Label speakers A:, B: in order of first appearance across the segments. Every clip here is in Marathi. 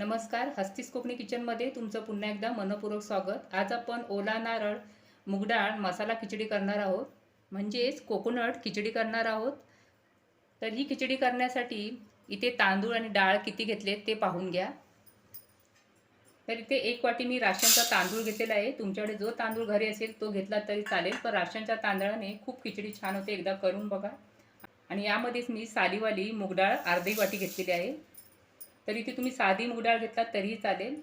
A: नमस्कार हस्तीस कोकणी किचनमध्ये तुमचं पुन्हा एकदा मनपूर्वक स्वागत. आज आपण ओला नारळ मुगडाळ मसाला खिचडी करणार आहोत. म्हणजेच कोकोनट खिचडी करणार आहोत. तर ही खिचडी करण्यासाठी इथे तांदूळ आणि डाळ किती घेतले ते पाहून घ्या. तर इथे एक वाटी मी राशनचा तांदूळ घेतलेला आहे. तुमच्याकडे जो तांदूळ घरी असेल तो घेतला तरी चालेल पण राशनच्या तांदळाने खूप खिचडी छान होते एकदा करून बघा. आणि यामध्येच मी सालीवाली मुगडाळ अर्धी वाटी घेतलेली आहे. तर इथे तुम्ही साधी मुगडाळ घेतलात तरीही चालेल.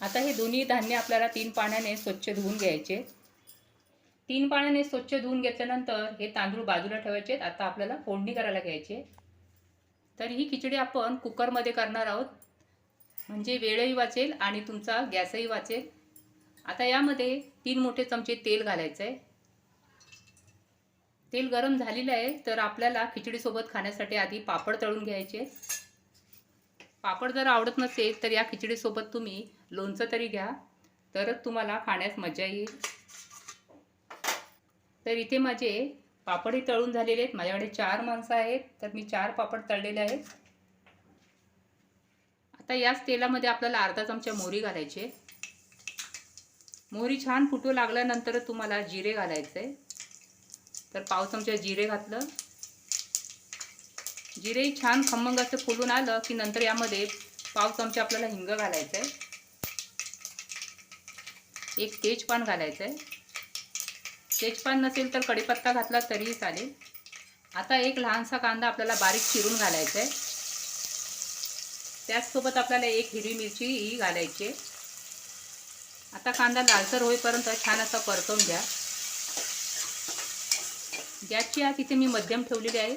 A: आता हे दोन्ही धान्य आपल्याला तीन पाण्याने स्वच्छ धुवून घ्यायचे. तीन पाण्याने स्वच्छ धुवून घेतल्यानंतर हे तांदूळ बाजूला ठेवायचे आता आपल्याला फोडणी करायला घ्यायचे. तर ही खिचडी आपण कुकरमध्ये करणार आहोत. म्हणजे वेळही वाचेल आणि तुमचा गॅसही वाचेल. आता यामध्ये तीन मोठे चमचे तेल घालायचं आहे तेल गरम झालेलं आहे तर आपल्याला खिचडीसोबत खाण्यासाठी आधी पापड तळून घ्यायचे. पापड जर आवडत नसेल तर या खिचडीसोबत तुम्ही लोणचं तरी घ्या. तरच तुम्हाला खाण्यास मजा येईल. तर इथे माझे पापडही तळून झालेले आहेत. माझ्याकडे चार माणसं आहेत तर मी चार पापड तळलेले आहेत. आता याच तेलामध्ये आपल्याला अर्धा चमचा मोहरी घालायचे. मोहरी छान फुटू लागल्यानंतर तुम्हाला जिरे घालायचे. आहे तर पाव चमचा जिरे घातलं. जिरे छान खमंग असं फुलून आलं की नंतर यामध्ये पाव चमचा आपल्याला हिंग घालायचं आहे एक तेजपान घालायचं आहे तेजपान नसेल तर कढीपत्ता घातला तरीही चालेल. आता एक लहानसा कांदा आपल्याला बारीक चिरून घालायचा आहे त्याचसोबत आपल्याला एक हिरवी मिरची ही घालायची आता कांदा लालसर होईपर्यंत छान असा परतवून घ्या. गॅसची आत इथे मी मध्यम ठेवलेली आहे.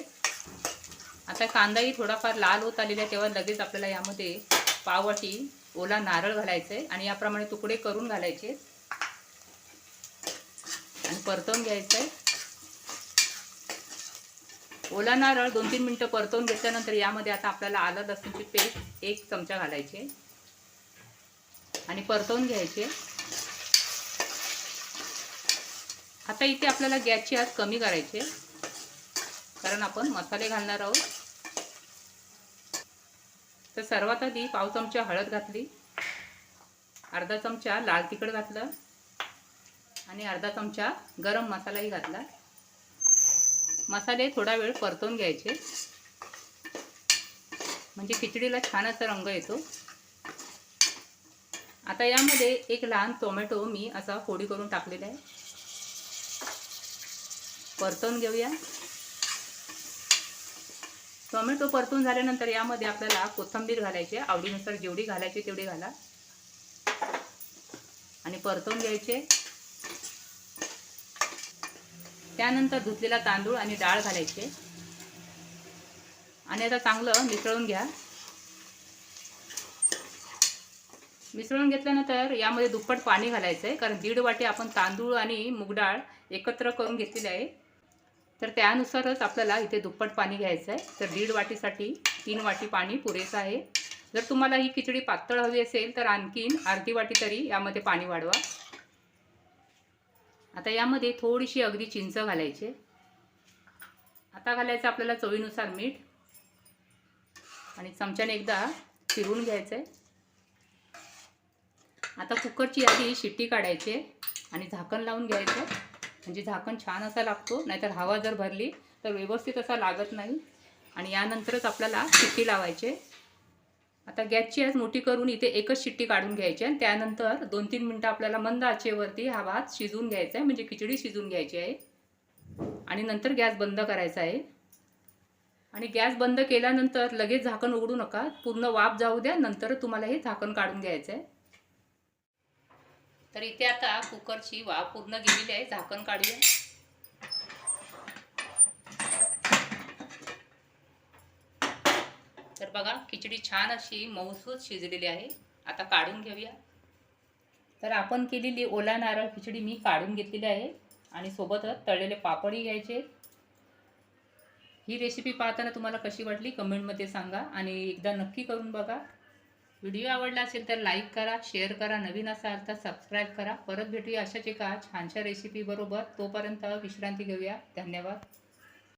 A: आता कांदाही थोडाफार लाल होत आलेला आहे तेव्हा लगेच आपल्याला यामध्ये पावटी ओला नारळ घालायचं आहे आणि याप्रमाणे तुकडे करून घालायचे आणि परतवून घ्यायचं आहे. ओला नारळ दोन तीन मिनटं परतवून घेतल्यानंतर यामध्ये आता आपल्याला आलं लसूणची पेस्ट एक चमचा घालायची आणि परतवून घ्यायचे आता इथे आपल्याला गॅसची आत कमी करायचे कारण आपण मसाले घालणार आहोत. तर सर्वात आधी पाव चमचा हळद घातली. अर्धा चमचा लाल तिखट घातलं. आणि अर्धा चमचा गरम मसालाही घातला. मसाले थोडा वेळ परतवून घ्यायचे. म्हणजे खिचडीला छान असा रंग येतो. आता यामध्ये एक लहान टोमॅटो मी असा फोडी करून टाकलेला आहे. परतवून घेऊया. टोमॅटो परतून झाल्यानंतर यामध्ये आपल्याला कोथिंबीर घालायची आवडीनुसार जेवढी घालायची तेवढी घाला. आणि परतवून घ्यायचे. त्यानंतर धुतलेला तांदूळ आणि डाळ घालायचे. आणि आता चांगलं मिसळून घ्या. मिसळून घेतल्यानंतर यामध्ये दुप्पट पाणी घालायचं आहे कारण दीड वाटी आपण तांदूळ आणि मुगडाळ एकत्र करून घेतलेले आहे. तर त्यानुसारच आपल्याला इथे दुप्पट पाणी घ्यायचं आहे. तर दीड वाटीसाठी तीन वाटी पाणी पुरेसं आहे. जर तुम्हाला ही खिचडी पातळ हवी असेल तर आणखीन अर्धी वाटी तरी यामध्ये पाणी वाढवा. आता यामध्ये थोडीशी अगदी चिंच घालायची आता घालायचं आपल्याला चवीनुसार मीठ. आणि चमच्याने एकदा फिरवून घ्यायचं आहे. आता कुकरची आधी शिट्टी काढायची आणि झाकण लावून घ्यायचं म्हणजे झाकण छान असा लागतो नाहीतर हवा जर भरली तर व्यवस्थित असा लागत नाही. आणि यानंतरच आपल्याला शिट्टी लावायचे. आता गॅसची आज मोठी करून इथे एकच शिट्टी काढून घ्यायची आणि त्यानंतर दोन तीन मिनटं आपल्याला मंद आचेवरती हा भात शिजवून घ्यायचा आहे म्हणजे खिचडी शिजवून घ्यायची आहे. आणि नंतर गॅस बंद करायचा आहे. आणि गॅस बंद केल्यानंतर लगेच झाकण उघडू नका पूर्ण वाफ जाऊ द्या नंतर तुम्हाला हे झाकण काढून घ्यायचं आहे. तर इथे आता कुकरची वाफ पूर्ण गेलेली आहे. झाकण काढूया. तर बघा खिचडी छान अशी मऊसूत शिजलेली आहे. आता काढून घेऊया. तर आपण केलेली ओला नारळ खिचडी मी काढून घेतलेली आहे. आणि सोबतच तळलेले पापडही घ्यायचे. ही रेसिपी पाहताना तुम्हाला कशी वाटली कमेंटमध्ये सांगा. आणि एकदा नक्की करून बघा. व्हिडिओ आवडला असेल तर लाईक करा शेअर करा नवीन असाल तर सबस्क्राईब करा. परत भेटूया अशाच एका छानशा रेसिपीबरोबर तोपर्यंत विश्रांती घेऊया. धन्यवाद.